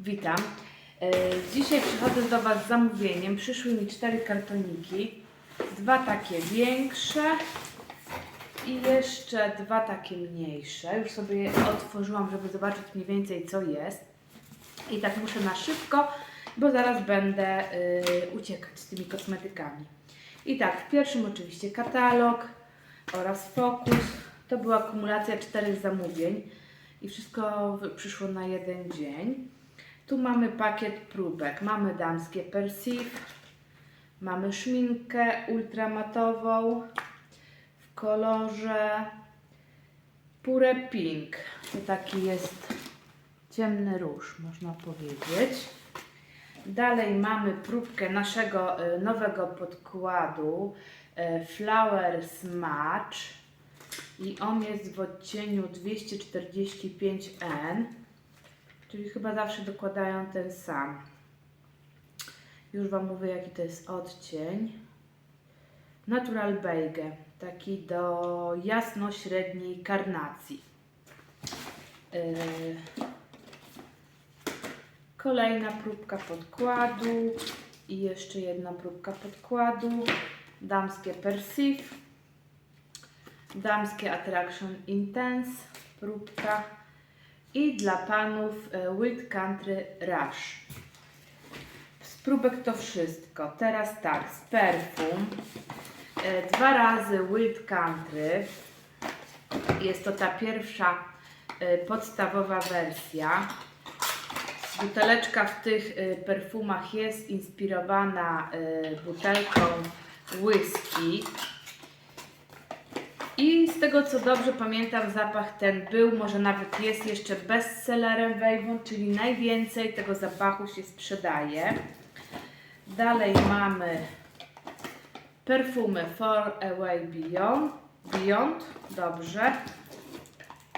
Witam. E, Dzisiaj przychodzę do Was z zamówieniem. Przyszły mi cztery kartoniki. Dwa takie większe i jeszcze dwa takie mniejsze. Już sobie je otworzyłam, żeby zobaczyć mniej więcej co jest. I tak muszę na szybko, bo zaraz będę y, uciekać z tymi kosmetykami. I tak, w pierwszym oczywiście katalog oraz fokus. To była kumulacja czterech zamówień i wszystko przyszło na jeden dzień. Tu mamy pakiet próbek. Mamy damskie Persive, mamy szminkę ultramatową w kolorze Pure Pink. To taki jest ciemny róż, można powiedzieć. Dalej mamy próbkę naszego e, nowego podkładu e, Flower Smudge i on jest w odcieniu 245N, czyli chyba zawsze dokładają ten sam. Już Wam mówię jaki to jest odcień. Natural Beige, taki do jasno-średniej karnacji. Yy, Kolejna próbka podkładu i jeszcze jedna próbka podkładu. Damskie Persive, damskie Attraction Intense próbka i dla panów e, Wild Country Rush. Z próbek to wszystko. Teraz tak, z perfum. E, Dwa razy Wild Country. Jest to ta pierwsza e, podstawowa wersja. Buteleczka w tych perfumach jest inspirowana butelką whisky. I z tego co dobrze pamiętam, zapach ten był, może nawet jest jeszcze bestsellerem w Avon, czyli najwięcej tego zapachu się sprzedaje. Dalej mamy perfumy For Away Beyond, Beyond dobrze.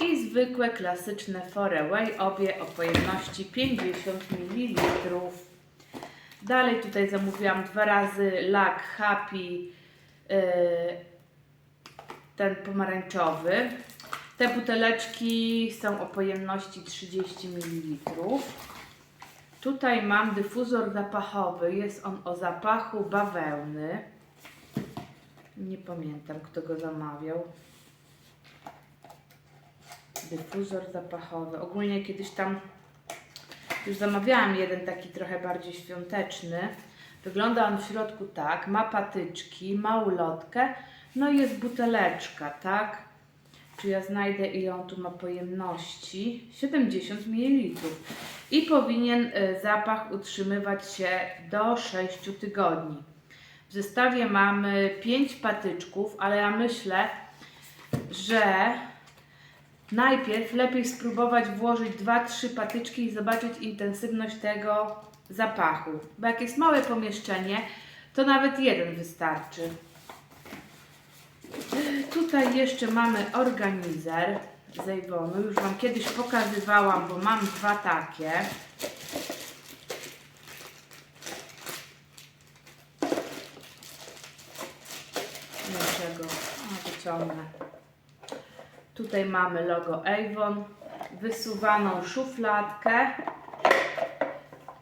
I zwykłe, klasyczne Foreway, obie o pojemności 50 ml. Dalej tutaj zamówiłam dwa razy lak Happy, yy, ten pomarańczowy. Te buteleczki są o pojemności 30 ml. Tutaj mam dyfuzor zapachowy, jest on o zapachu bawełny. Nie pamiętam kto go zamawiał dyfuzor zapachowy. Ogólnie kiedyś tam już zamawiałam jeden taki trochę bardziej świąteczny. Wygląda on w środku tak, ma patyczki, ma ulotkę, no i jest buteleczka, tak? Czy ja znajdę ile on tu ma pojemności? 70 ml. I powinien y, zapach utrzymywać się do 6 tygodni. W zestawie mamy 5 patyczków, ale ja myślę, że Najpierw lepiej spróbować włożyć 2-3 patyczki i zobaczyć intensywność tego zapachu. Bo jak jest małe pomieszczenie, to nawet jeden wystarczy. Tutaj jeszcze mamy organizer z Avonu. Już Wam kiedyś pokazywałam, bo mam dwa takie. Dlaczego? O, wyciągnę. Tutaj mamy logo Avon, wysuwaną szufladkę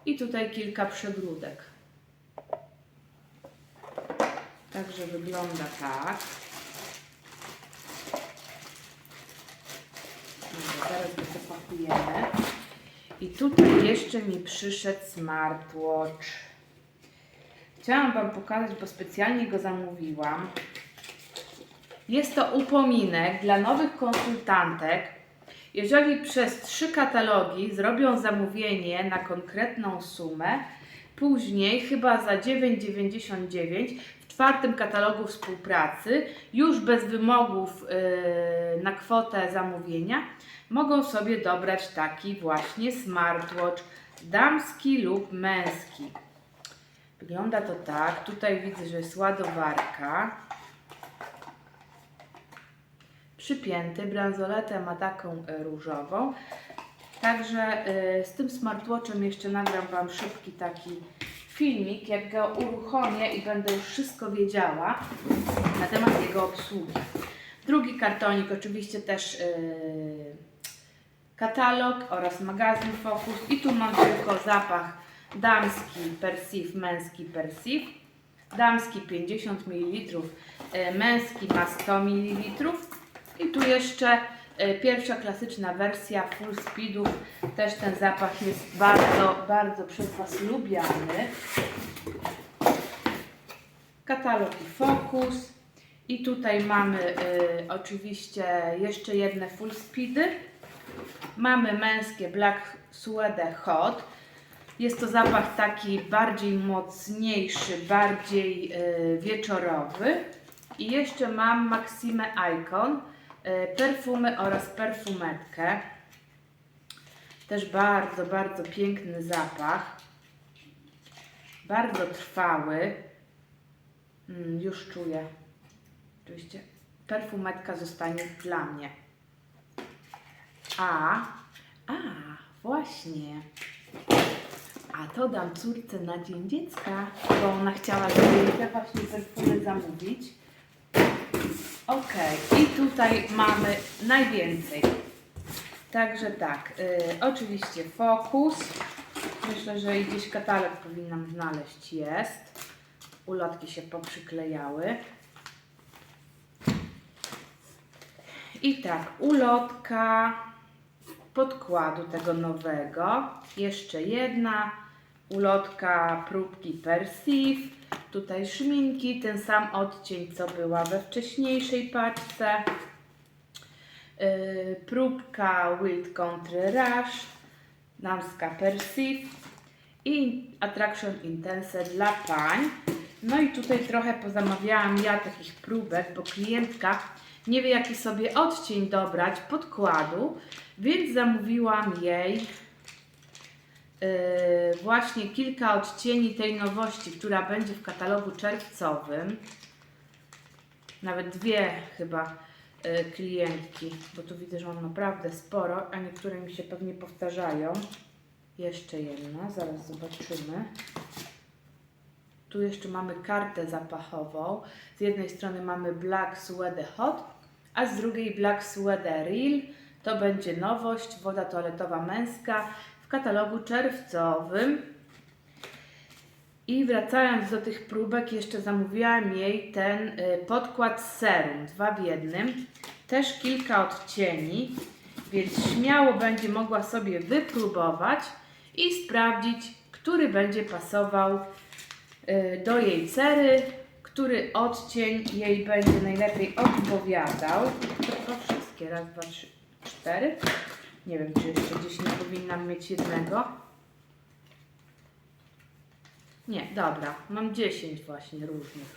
i tutaj kilka przegródek. Także wygląda tak. Teraz go zapakujemy. I tutaj jeszcze mi przyszedł smartwatch. Chciałam Wam pokazać, bo specjalnie go zamówiłam. Jest to upominek dla nowych konsultantek. Jeżeli przez trzy katalogi zrobią zamówienie na konkretną sumę, później chyba za 9,99 w czwartym katalogu współpracy, już bez wymogów yy, na kwotę zamówienia, mogą sobie dobrać taki właśnie smartwatch damski lub męski. Wygląda to tak. Tutaj widzę, że jest ładowarka przypięty. Bransoletę ma taką e, różową. Także e, z tym smartwatchem jeszcze nagram Wam szybki taki filmik, jak go uruchomię i będę już wszystko wiedziała na temat jego obsługi. Drugi kartonik oczywiście też e, katalog oraz magazyn Focus i tu mam tylko zapach damski Persif, męski Persif. Damski 50 ml, e, męski ma 100 ml i tu jeszcze pierwsza klasyczna wersja full speedów. Też ten zapach jest bardzo, bardzo przez Was lubiany. Katalog i. I tutaj mamy y, oczywiście jeszcze jedne full speedy. Mamy męskie Black Suede Hot. Jest to zapach taki bardziej mocniejszy, bardziej y, wieczorowy. I jeszcze mam Maxime Icon, perfumy oraz perfumetkę. Też bardzo, bardzo piękny zapach. Bardzo trwały. Mm, już czuję. Oczywiście perfumetka zostanie dla mnie. A, a, właśnie. A to dam córce na Dzień Dziecka, bo ona chciała sobie te właśnie perfumy zamówić. Okej, i tutaj mamy najwięcej. Także tak, y, oczywiście fokus. Myślę, że gdzieś katalog powinnam znaleźć. Jest. Ulotki się poprzyklejały. I tak, ulotka podkładu tego nowego. Jeszcze jedna ulotka próbki Persif. Tutaj szminki, ten sam odcień, co była we wcześniejszej paczce. Yy, próbka Wild Country Rush, damska Persif i Attraction Intense dla pań. No i tutaj trochę pozamawiałam ja takich próbek, bo klientka nie wie jaki sobie odcień dobrać podkładu, więc zamówiłam jej właśnie kilka odcieni tej nowości, która będzie w katalogu czerwcowym. Nawet dwie chyba yy, klientki, bo tu widzę, że mam naprawdę sporo, a niektóre mi się pewnie powtarzają. Jeszcze jedna, zaraz zobaczymy. Tu jeszcze mamy kartę zapachową. Z jednej strony mamy Black Suede Hot, a z drugiej Black Suede Real. To będzie nowość, woda toaletowa męska w katalogu czerwcowym. I wracając do tych próbek, jeszcze zamówiłam jej ten y, podkład serum, dwa w jednym. Też kilka odcieni, więc śmiało będzie mogła sobie wypróbować i sprawdzić, który będzie pasował y, do jej cery, który odcień jej będzie najlepiej odpowiadał. To wszystkie, raz, dwa, trzy, cztery. Nie wiem, czy jeszcze gdzieś nie powinnam mieć jednego. Nie, dobra, mam 10 właśnie różnych.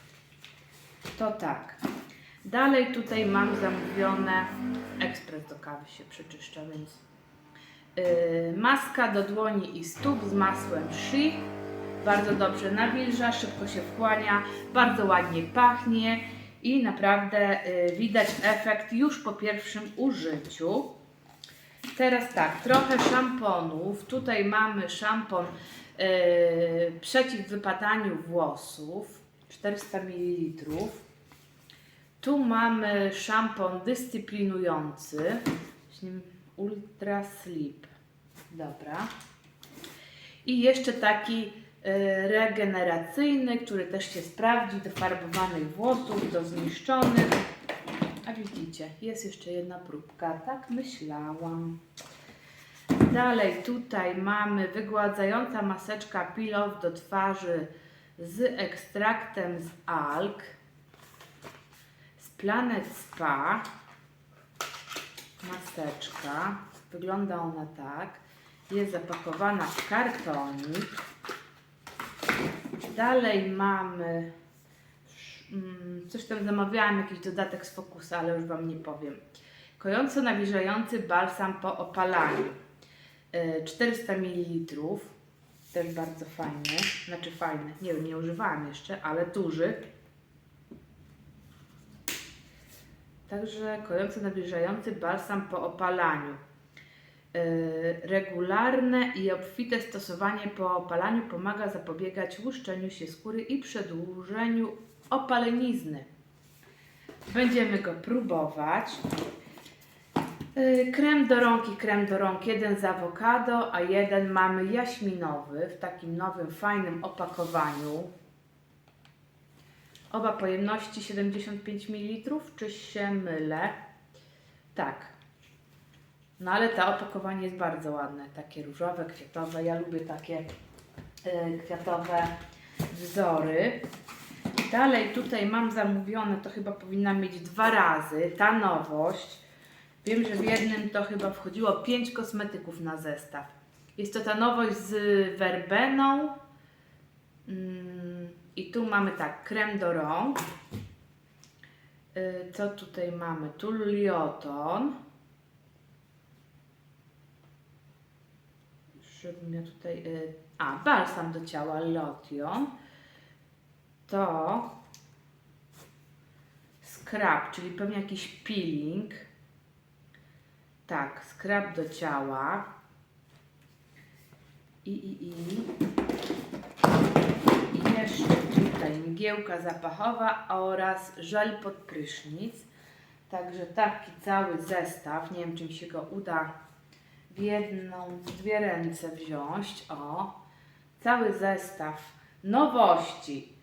To tak. Dalej tutaj mam zamówione, ekspres do kawy się przeczyszcza, więc yy, maska do dłoni i stóp z masłem Shi. Bardzo dobrze nawilża, szybko się wchłania, bardzo ładnie pachnie i naprawdę yy, widać efekt już po pierwszym użyciu. Teraz tak, trochę szamponów. Tutaj mamy szampon yy, przeciw wypadaniu włosów, 400 ml. Tu mamy szampon dyscyplinujący, Ultra Sleep. Dobra. I jeszcze taki y, regeneracyjny, który też się sprawdzi do farbowanych włosów, do zniszczonych. Widzicie, jest jeszcze jedna próbka, tak myślałam. Dalej tutaj mamy wygładzająca maseczka Peel-Off do twarzy z ekstraktem z alg z Planet Spa. Maseczka. Wygląda ona tak. Jest zapakowana w kartonik. Dalej mamy coś tam zamawiałam, jakiś dodatek z Focusa, ale już Wam nie powiem. Kojąco nawilżający balsam po opalaniu. Y, 400 ml. Też bardzo fajny. Znaczy fajny. Nie wiem, nie używałam jeszcze, ale duży. Także kojąco nawilżający balsam po opalaniu. Yy, Regularne i obfite stosowanie po opalaniu pomaga zapobiegać łuszczeniu się skóry i przedłużeniu opalenizny. Będziemy go próbować. Y, Krem do rąk i krem do rąk. Jeden z awokado, a jeden mamy jaśminowy w takim nowym, fajnym opakowaniu. Oba pojemności 75 ml, czy się mylę? Tak. No ale to opakowanie jest bardzo ładne, takie różowe, kwiatowe. Ja lubię takie y, kwiatowe wzory. Dalej tutaj mam zamówione, to chyba powinna mieć dwa razy, ta nowość. Wiem, że w jednym to chyba wchodziło 5 kosmetyków na zestaw. Jest to ta nowość z werbeną. Mm, I tu mamy tak, krem do rąk. Y, Co tutaj mamy? Tu lioton. Żebym ja tutaj... y, A, balsam do ciała, lotion. To scrub, czyli pewnie jakiś peeling. Tak, scrub do ciała. I, i, i. I jeszcze tutaj mgiełka zapachowa oraz żel pod prysznic. Także taki cały zestaw. Nie wiem, czy mi się go uda w jedną, w dwie ręce wziąć. O, cały zestaw nowości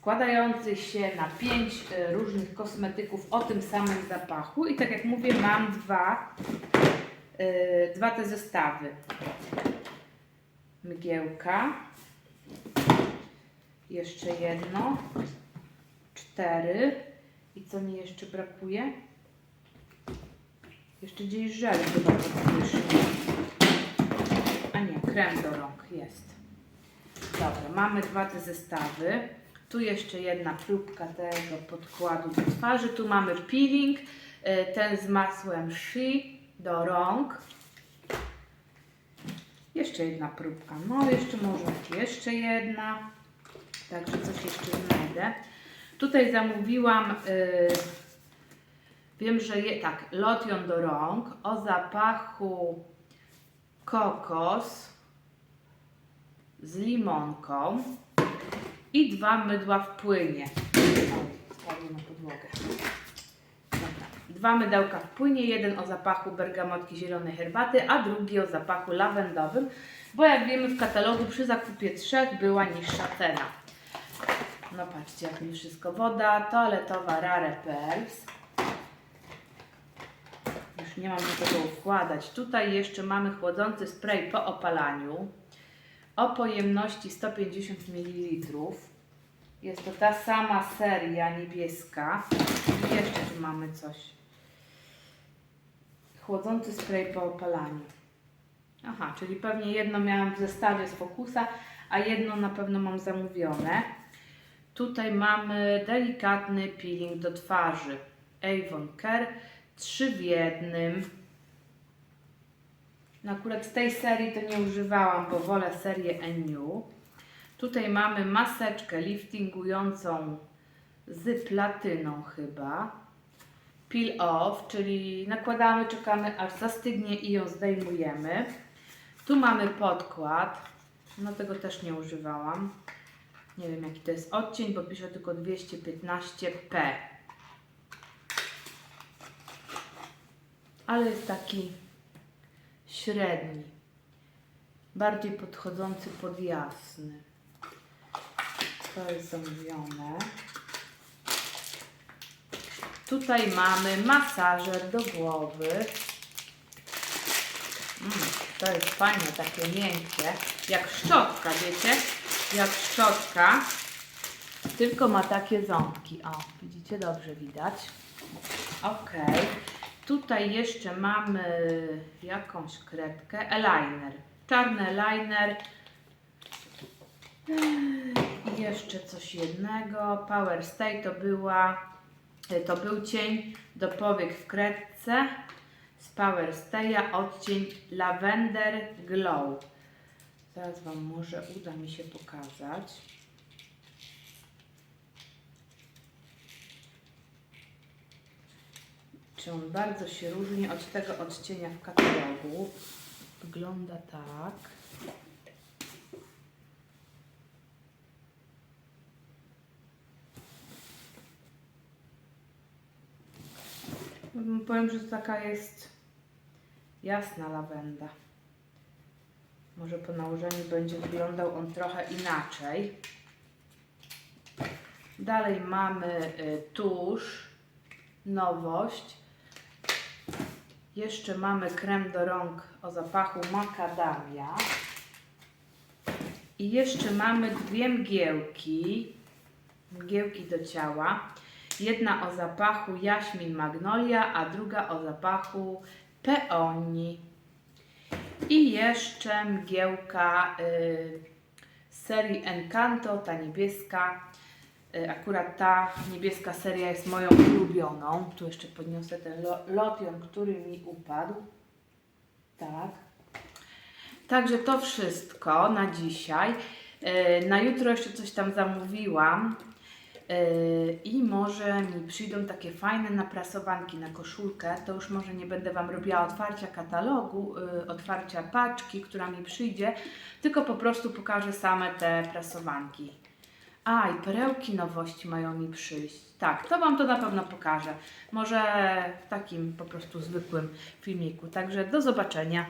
składający się na pięć e, różnych kosmetyków o tym samym zapachu. I tak jak mówię, mam dwa, e, dwa te zestawy. Mgiełka. Jeszcze jedno. Cztery. I co mi jeszcze brakuje? Jeszcze gdzieś żel chyba. A nie, krem do rąk jest. Dobra, mamy dwa te zestawy. Tu jeszcze jedna próbka tego podkładu do twarzy. Tu mamy peeling, y, ten z masłem She do rąk. Jeszcze jedna próbka. No, jeszcze może jeszcze jedna. Także coś jeszcze znajdę. Tutaj zamówiłam, y, wiem, że je, tak, lotion do rąk o zapachu kokos z limonką i dwa mydła w płynie. Na podłogę. Dobra. Dwa mydełka w płynie, jeden o zapachu bergamotki zielonej herbaty, a drugi o zapachu lawendowym, bo jak wiemy w katalogu przy zakupie trzech była niższa cena. No patrzcie jak mi wszystko. Woda toaletowa Rare Pearls. Już nie mam do tego układać. Tutaj jeszcze mamy chłodzący spray po opalaniu o pojemności 150 ml. Jest to ta sama seria niebieska. I jeszcze tu mamy coś. Chłodzący spray po opalaniu. Aha, czyli pewnie jedno miałam w zestawie z Focusa, a jedno na pewno mam zamówione. Tutaj mamy delikatny peeling do twarzy. Avon Care 3 w jednym. No akurat tej serii to nie używałam, bo wolę serię Eniu. Tutaj mamy maseczkę liftingującą z platyną chyba. Peel off, czyli nakładamy, czekamy aż zastygnie i ją zdejmujemy. Tu mamy podkład. No tego też nie używałam. Nie wiem jaki to jest odcień, bo pisze tylko 215p. Ale jest taki średni. Bardziej podchodzący pod jasny. To jest zamówione. Tutaj mamy masażer do głowy. Mm, to jest fajne, takie miękkie. Jak szczotka, wiecie? Jak szczotka. Tylko ma takie ząbki. O, widzicie? Dobrze widać. Ok. Tutaj jeszcze mamy jakąś kredkę. Eyeliner. Czarny eyeliner. I jeszcze coś jednego. Power Stay to była to był cień do powiek w kredce z Power Stay'a odcień Lavender Glow. Zaraz Wam może uda mi się pokazać. Czy on bardzo się różni od tego odcienia w katalogu? Wygląda tak. Powiem, że to taka jest Jasna lawenda. Może po nałożeniu będzie wyglądał on trochę inaczej. Dalej mamy y, tusz, nowość. Jeszcze mamy krem do rąk o zapachu makadamia. I jeszcze mamy dwie mgiełki, mgiełki do ciała. Jedna o zapachu jaśmin magnolia, a druga o zapachu peoni. I jeszcze mgiełka y, serii Encanto, ta niebieska. Y, akurat ta niebieska seria jest moją ulubioną. Tu jeszcze podniosę ten lo- lotion, który mi upadł. Tak. Także to wszystko na dzisiaj. Y, Na jutro jeszcze coś tam zamówiłam. Yy, I może mi przyjdą takie fajne naprasowanki na koszulkę. To już może nie będę Wam robiła otwarcia katalogu, otwarcia paczki, która mi przyjdzie, tylko po prostu pokażę same te prasowanki. A, i perełki nowości mają mi przyjść. Tak, to Wam to na pewno pokażę. Może w takim po prostu zwykłym filmiku. Także do zobaczenia.